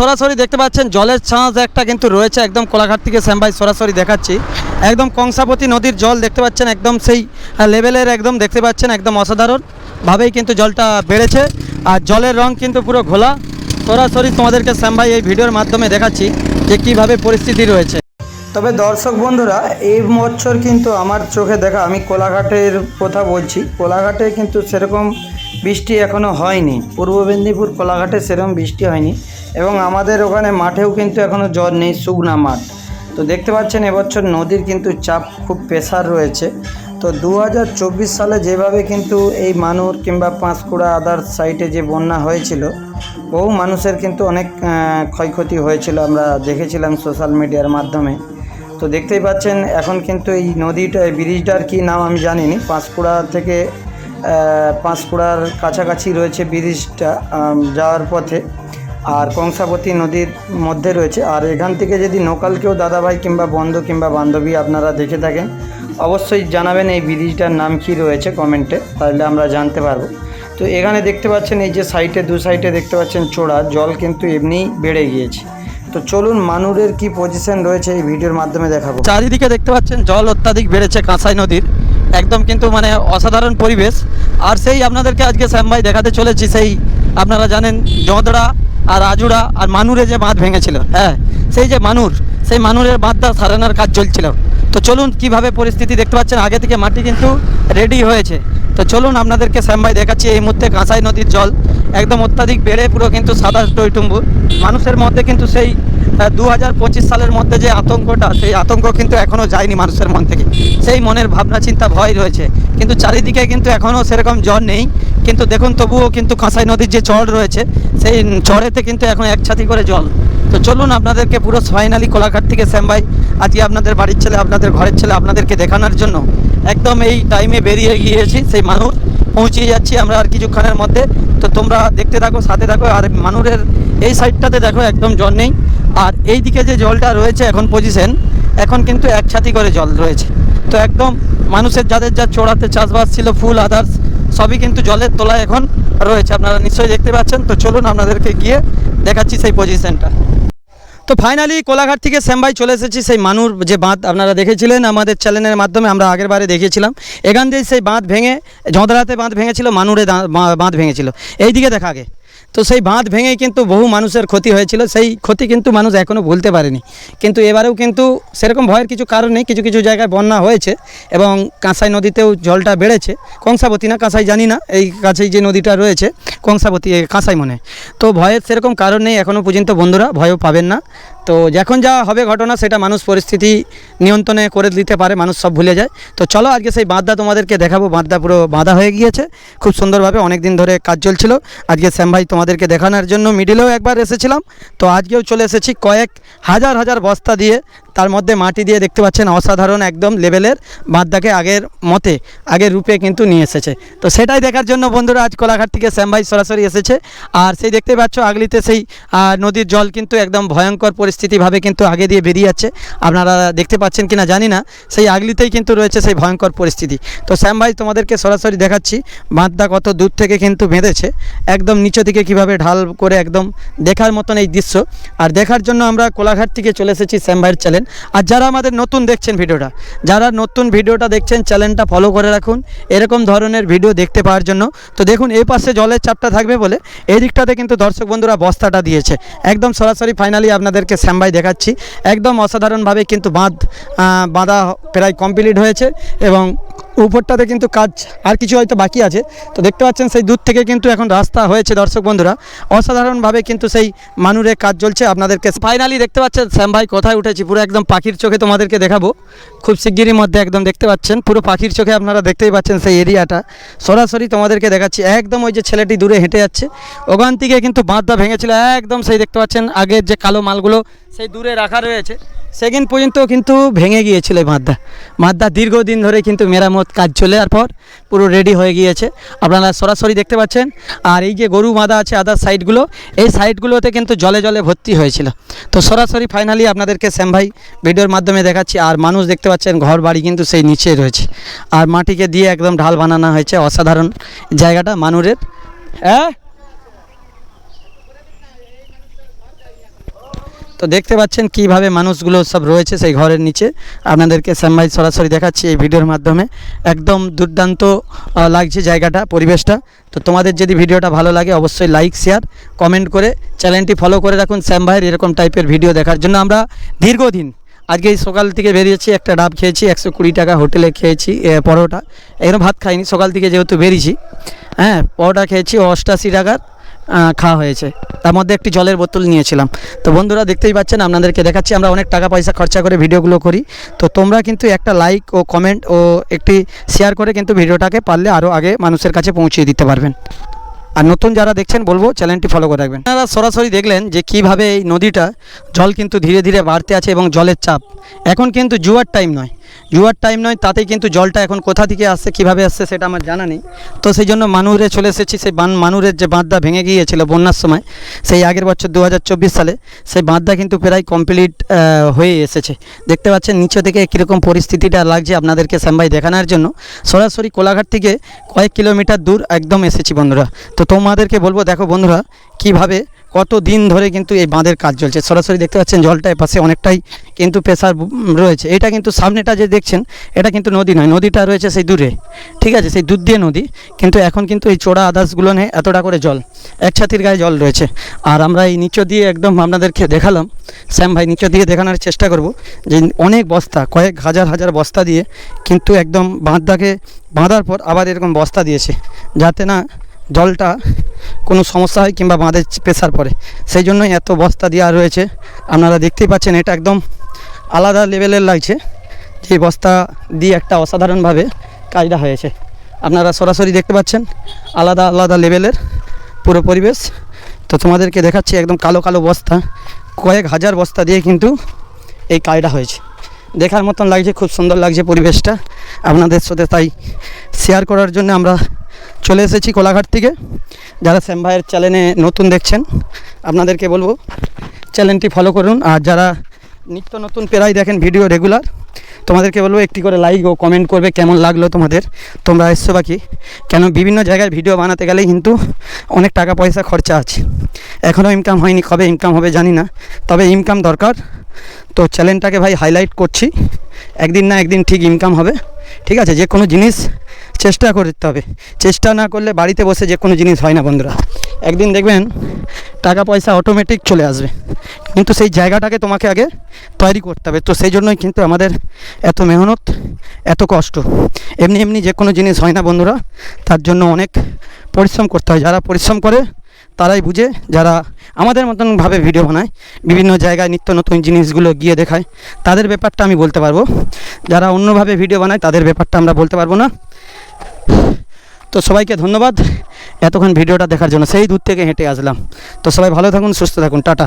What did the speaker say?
সরাসরি দেখতে পাচ্ছেন, জলের ছাঁচ একটা কিন্তু রয়েছে একদম কোলাঘাট থেকে শ্যামভাই সরাসরি দেখাচ্ছি। একদম কংসাবতী নদীর জল দেখতে পাচ্ছেন, একদম সেই লেভেলের একদম দেখতে পাচ্ছেন, একদম অসাধারণভাবেই কিন্তু জলটা বেড়েছে। আর জলের রং কিন্তু পুরো ঘোলা। সরাসরি তোমাদেরকে শ্যামভাই এই ভিডিওর মাধ্যমে দেখাচ্ছি যে কীভাবে পরিস্থিতি রয়েছে। তবে দর্শক বন্ধুরা, এই বছর কিন্তু আমার চোখে দেখা, আমি কোলাঘাটের কথা বলছি। কোলাঘাটে কিন্তু সেরকম বৃষ্টি এখনও হয়নি। পূর্ব মেদিনীপুর কোলাঘাটে সেরকম বৃষ্টি হয়নি এবং আমাদের ওখানে মাঠেও কিন্তু এখনও জল নেই, শুকনা মাঠ। তো দেখতে পাচ্ছেন, এবছর নদীর কিন্তু চাপ খুব প্রেসার রয়েছে। তো দু হাজার চব্বিশ সালে যেভাবে কিন্তু এই মানুর কিংবা পাঁশকুড়া আদার সাইটে যে বন্যা হয়েছিল, বহু মানুষের কিন্তু অনেক ক্ষয়ক্ষতি হয়েছিল, আমরা দেখেছিলাম সোশ্যাল মিডিয়ার মাধ্যমে। তো দেখতেই পাচ্ছেন, এখন কিন্তু এই নদীটা ব্রিজটার কী নাম আমি জানি না পাঁশকুড়া থেকে পাঁশকুড়ার কাছাকাছি রয়েছে ব্রিজটা যাওয়ার পথে। আর কংসাবতী নদীর মধ্যে রয়েছে। আর এখান থেকে যদি লোকাল কেউ দাদাভাই কিংবা বন্ধু কিংবা বান্ধবী আপনারা দেখে থাকেন, অবশ্যই জানাবেন এই ব্রিজটার নাম কি রয়েছে কমেন্টে, তাহলে আমরা জানতে পারব। তো এখানে দেখতে পাচ্ছেন, এই যে সাইডে, দু সাইডে দেখতে পাচ্ছেন চোড়া, জল কিন্তু এমনিই বেড়ে গিয়েছে। তো চলুন মানুরের কি পজিশন রয়েছে এই ভিডিওর মাধ্যমে দেখাবো। চারিদিকে দেখতে পাচ্ছেন, জল অত্যাধিক বেড়েছে কাঁসাই নদীর। একদম কিন্তু মানে অসাধারণ পরিবেশ। আর সেই আপনাদেরকে আজকে শ্যামভাই দেখাতে চলেছি, সেই আপনারা জানেন জঁদড়া আর আজুড়া আর মানুরে যে বাঁধ ভেঙেছিল হ্যাঁ সেই যে মানুর, সেই মানুরের বাঁধটা সারানোর কাজ চলছিল। তো চলুন কীভাবে পরিস্থিতি দেখতে পাচ্ছেন, আগে থেকে মাটি কিন্তু রেডি হয়েছে। তো চলুন আপনাদেরকে শ্যামভাই দেখাচ্ছি, এই মুহূর্তে কাঁসাই নদীর জল একদম অত্যাধিক বেড়ে পুরো কিন্তু সাদা টইটুম্বু মানুষের মধ্যে কিন্তু সেই দু হাজার পঁচিশ সালের মধ্যে যে আতঙ্কটা, সেই আতঙ্ক কিন্তু এখনও যায়নি মানুষের মন থেকে। সেই মনের ভাবনা, চিন্তা, ভয় রয়েছে। কিন্তু চারিদিকে কিন্তু এখনও সেরকম জল নেই। কিন্তু দেখুন, তবুও কিন্তু কাঁসাই নদীর যে চর রয়েছে, সেই চরেতে কিন্তু এখন এক ছাতি করে জল। তো চলুন আপনাদেরকে পুরো ফাইনালি কোলাঘাট থেকে শ্যামভাই আজকে আপনাদের বাড়ির ছেলে, আপনাদের ঘরের ছেলে, আপনাদেরকে দেখানোর জন্য একদম এই টাইমে বেরিয়ে গিয়েছি, সেই মানুষ পৌঁছে যাচ্ছি আমরা আর কিছুক্ষণের মধ্যে। তো তোমরা দেখতে থাকো, সাথে থাকো, আর মানুরের এই সাইডটাতে দেখো, একদম জল নেই। আর এই দিকে যে জলটা রয়েছে এখন পজিশন এখন কিন্তু এক ছাতি করে জল রয়েছে। তো একদম মানুষের যাদের যা চড়াতে চাষবাস ছিল, ফুল আদার্স সবই কিন্তু জলের তলায় এখন রয়েছে। আপনারা নিশ্চয়ই দেখতে পাচ্ছেন। তো চলুন আপনাদেরকে গিয়ে দেখাচ্ছি সেই পজিশনটা তো ফাইনালি কোলাঘাট থেকে শ্যামবাই চলে এসেছি। সেই মানুর যে বাঁধ আপনারা দেখেছিলেন আমাদের চ্যানেলের মাধ্যমে আমরা আগের বারে দেখিয়েছিলাম। এখান দিয়ে সেই বাঁধ ভেঙে ঝঁদরাতে বাঁধ ভেঙেছিল, মানুরে বাঁধ ভেঙেছিল। এই দিকে দেখা আগে। তো সেই বাঁধ ভেঙেই কিন্তু বহু মানুষের ক্ষতি হয়েছিল। সেই ক্ষতি কিন্তু মানুষ এখনও ভুলতে পারেনি। কিন্তু এবারেও কিন্তু সেরকম ভয়ের কিছু কারণ নেই। কিছু কিছু জায়গায় বন্যা হয়েছে এবং কাঁসাই নদীতেও জলটা বেড়েছে। কংসাবতী না, কাঁসাই জানি না। এই কাছেই যে নদীটা রয়েছে, কংসাবতী, কাঁসাই মনে তো ভয়ের সেরকম কারণ নেই এখনও পর্যন্ত বন্ধুরা। ভয়ও পাবেন না। তো যখন যা হবে ঘটনা সেটা মানুষ পরিস্থিতি নিয়ন্ত্রণে করে দিতে পারে, মানুষ সব ভুলে যায়। তো চলো আজকে সেই বাঁধটা তোমাদেরকে দেখাবো। বাঁধটা পুরো বাঁধা হয়ে গিয়েছে। খুব সুন্দরভাবে অনেক দিন ধরে কাজ চলছিল। আজকে শ্যাম ভাই তোমাদেরকে দেখানোর জন্য মিডিলেও একবার এসেছিলাম। তো আজকেও চলে এসেছি কয়েক হাজার হাজার বস্তা দিয়ে। তার মধ্যে মাটি দিয়ে দেখতে পাচ্ছেন অসাধারণ একদম লেভেলের বাঁধটাকে আগের মতে, আগের রূপে কিন্তু নিয়ে এসেছে। তো সেটাই দেখার জন্য বন্ধুরা আজ কোলাঘাট থেকে শ্যাম ভাই সরাসরি এসেছে। আর সেই দেখতে পাচ্ছ আগলিতে সেই নদীর জল কিন্তু একদম ভয়ঙ্কর পরিস্থিতিভাবে কিন্তু আগে দিয়ে বেরিয়ে যাচ্ছে। আপনারা দেখতে পাচ্ছেন কিনা জানি না, সেই আগলিতেই কিন্তু রয়েছে সেই ভয়ঙ্কর পরিস্থিতি। তো শ্যাম ভাই তোমাদেরকে সরাসরি দেখাচ্ছি, বাঁধটা কত দূর থেকে কিন্তু বেঁধেছে, একদম নিচে থেকে কীভাবে ঢাল করে একদম দেখার মতন এই দৃশ্য। আর দেখার জন্য আমরা কোলাঘাট থেকে চলে এসেছি শ্যাম ভাইয়ের চ্যানেল আর যারা আমাদের নতুন দেখছেন ভিডিওটা, যারা নতুন ভিডিওটা দেখছেন চ্যানেলটা ফলো করে রাখুন। এরকম ধরনের ভিডিও দেখতে পাওয়ার জন্য। তো দেখুন, এই পাশে জলের চাপটা থাকবে বলে এই দিকটাতে কিন্তু দর্শক বন্ধুরা বস্তাটা দিয়েছে। একদম সরাসরি ফাইনালি আপনাদেরকে শ্যামবাই দেখাচ্ছি। একদম অসাধারণভাবে কিন্তু বাঁধ বাঁধা প্রায় কমপ্লিট হয়েছে এবং উপরটাতে কিন্তু কাজ আর কিছু হয়তো বাকি আছে। তো দেখতে পাচ্ছেন সেই দূর থেকে কিন্তু এখন রাস্তা হয়েছে দর্শক বন্ধুরা। অসাধারণভাবে কিন্তু সেই মানুরে কাজ চলছে আপনাদেরকে। ফাইনালি দেখতে পাচ্ছেন, শ্যাম ভাই কোথায় উঠেছি? পুরো একদম পাখির চোখে তোমাদেরকে দেখাবো। খুব শিগগিরই মধ্যে একদম দেখতে পাচ্ছেন, পুরো পাখির চোখে আপনারা দেখতেই পাচ্ছেন সেই এরিয়াটা সরাসরি তোমাদেরকে দেখাচ্ছি, একদম ওই যে ছেলেটি দূরে হেঁটে যাচ্ছে। ওখান থেকে কিন্তু বাঁধটা ভেঙেছিল, একদম সেই দেখতে পাচ্ছেন, আগের যে কালো মালগুলো সেই দূরে রাখা রয়েছে। সেকেন্ড পর্যন্ত কিন্তু ভেঙে গিয়েছিল এই মাদ্দা। বাঁধটা দীর্ঘদিন ধরে কিন্তু মেরামত কাজ চলে আর পর পুরো রেডি হয়ে গিয়েছে। আপনারা সরাসরি দেখতে পাচ্ছেন, আর এই যে গরু বাঁধা আছে আদার সাইডগুলো এই সাইডগুলোতে কিন্তু জলে জলে ভর্তি হয়েছিল। তো সরাসরি ফাইনালি আপনাদেরকে শ্যাম ভাই ভিডিওর মাধ্যমে দেখাচ্ছি, আর মানুষ দেখতে পাচ্ছেন ঘর বাড়ি কিন্তু সেই নিচে রয়েছে। আর মাটিকে দিয়ে একদম ঢাল বানানো হয়েছে, অসাধারণ জায়গাটা মানুরের। হ্যাঁ তো দেখতে পাচ্ছেন কীভাবে মানুষগুলো সব রয়েছে সেই ঘরের নিচে। আপনাদেরকে শ্যামভাই সরাসরি দেখাচ্ছি এই ভিডিওর মাধ্যমে। একদম দুর্দান্ত লাগছে জায়গাটা, পরিবেশটা। তো তোমাদের যদি ভিডিওটা ভালো লাগে অবশ্যই লাইক শেয়ার কমেন্ট করে চ্যানেলটি ফলো করে রাখুন শ্যাম ভাইয়ের এরকম টাইপের ভিডিও দেখার জন্য। আমরা দীর্ঘদিন, আজকে সকাল থেকে বেরিয়েছি, একটা ডাব খেয়েছি, একশো কুড়ি টাকা হোটেলে খেয়েছি পরোটা। এরকম ভাত খাইনি, সকাল থেকে যেহেতু বেরিয়েছি হ্যাঁ পরোটা খেয়েছি, অষ্টাশি টাকার। খাওয়া হয়েছে। তার মধ্যে একটি জলের বোতল নিয়েছিলাম। তো বন্ধুরা, দেখতেই পাচ্ছেন, আপনাদেরকে দেখাচ্ছি। আমরা অনেক টাকা পয়সা খরচা করে ভিডিওগুলো করি। তো তোমরা কিন্তু একটা লাইক ও কমেন্ট ও একটি শেয়ার করে কিন্তু ভিডিওটাকে পারলে আরও আগে মানুষের কাছে পৌঁছিয়ে দিতে পারবেন। আর নতুন যারা দেখছেন, বলব চ্যানেলটি ফলো করে রাখবেন। আপনারা সরাসরি দেখলেন যে কীভাবে এই নদীটা জল কিন্তু ধীরে ধীরে বাড়তে আছে এবং জলের চাপ। এখন কিন্তু জুয়ার টাইম নয়। জুয়ার টাইম নয়, তাতেই কিন্তু জলটা এখন কোথা থেকে আসছে, কীভাবে আসছে সেটা আমার জানা নেই। তো সেই জন্য মানুরে চলে এসেছি, সেই বান মানুরের যে বাঁধটা ভেঙে গিয়েছিল বন্যার সময়, সেই আগের বছর দু হাজার চব্বিশ সালে, সেই বাঁধটা কিন্তু প্রায় কমপ্লিট হয়ে এসেছে। দেখতে পাচ্ছেন, নিচে থেকে কীরকম পরিস্থিতিটা লাগছে আপনাদেরকে শ্যামভাই দেখানোর জন্য। সরাসরি কোলাঘাট থেকে কয়েক কিলোমিটার দূর একদম এসেছি বন্ধুরা। তো তোমাদেরকে বলব, দেখো বন্ধুরা, কীভাবে কত দিন ধরে কিন্তু এই বাঁধের কাজ চলছে? সরাসরি দেখতে পাচ্ছেন জলটা পাশে অনেকটাই কিন্তু প্রেসার রয়েছে। এটা কিন্তু সামনেটা যে দেখছেন, এটা কিন্তু নদী নয়। নদীটা রয়েছে সেই দূরে। ঠিক আছে, সেই দূর দিয়ে নদী। কিন্তু এখন কিন্তু এই চোড়া আদাসগুলো নেই এতটা করে জল, এক ছাতির গায়ে জল রয়েছে। আর আমরা এই নিচে দিয়ে একদম আপনাদেরকে দেখালাম, শ্যাম ভাই নিচে দিয়ে দেখানোর চেষ্টা করব যে অনেক বস্তা, কয়েক হাজার হাজার বস্তা দিয়ে কিন্তু একদম বাঁধটাকে বাঁধার পর আবার এরকম বস্তা দিয়েছে। যাতে না জলটা কোনো সমস্যা হয় কিংবা বাঁধে প্রেসার পড়ে। সেই জন্যই এত বস্তা দেওয়া রয়েছে। আপনারা দেখতেই পাচ্ছেন এটা একদম আলাদা লেভেলের লাগছে। যে বস্তা দিয়ে একটা অসাধারণভাবে কাজটা হয়েছে। আপনারা সরাসরি দেখতে পাচ্ছেন, আলাদা আলাদা লেভেলের পুরো পরিবেশ। তো তোমাদেরকে দেখাচ্ছি একদম কালো কালো বস্তা। কয়েক হাজার বস্তা দিয়ে কিন্তু এই কাজটা হয়েছে। দেখার মতন লাগছে, খুব সুন্দর লাগছে পরিবেশটা। আপনাদের সাথে তাই শেয়ার করার জন্য আমরা চলে এসেছি কোলাঘাট থেকে। যারা শ্যাম ভাইয়ের চ্যানেলে নতুন দেখছেন, আপনাদেরকে বলব চ্যানেলটি ফলো করুন। আর যারা নিত্য নতুন প্রায় দেখেন ভিডিও রেগুলার তোমাদেরকে বলব একটি করে লাইক ও কমেন্ট করবে, কেমন লাগল তোমাদের, তোমরা এসছো বাকি কেন বিভিন্ন জায়গায় ভিডিও বানাতে গেলেই কিন্তু অনেক টাকা পয়সা খরচা আছে। এখনও ইনকাম হয়নি, কবে ইনকাম হবে জানি না, তবে ইনকাম দরকার। তো চ্যানেলটাকে ভাই হাইলাইট করছি, একদিন না একদিন ঠিক ইনকাম হবে। ঠিক আছে যে কোনো জিনিস চেষ্টা করতে হবে। চেষ্টা না করলে বাড়িতে বসে যে কোনো জিনিস হয় না বন্ধুরা। একদিন দেখবেন টাকা পয়সা অটোমেটিক চলে আসবে। কিন্তু সেই জায়গাটাকে তোমাকে আগে তৈরি করতে হবে। তো সেই জন্যই কিন্তু আমাদের এত মেহনত, এত কষ্ট। এমনি এমনি যে কোনো জিনিস হয় না বন্ধুরা, তার জন্য অনেক পরিশ্রম করতে হয়। যারা পরিশ্রম করে, তারাই বুঝে। যারা আমাদের মতনভাবে ভিডিও বানায়, বিভিন্ন জায়গায় নিত্য নতুন জিনিসগুলো গিয়ে দেখায়, তাদের ব্যাপারটা আমি বলতে পারব। যারা অন্যভাবে ভিডিও বানায়, তাদের ব্যাপারটা আমরা বলতে পারব না। তো সবাইকে ধন্যবাদ। এতক্ষণ ভিডিওটা দেখার জন্য সেই দূর থেকে হেঁটে আসলাম। তো সবাই ভালো থাকুন, সুস্থ থাকুন, টাটা।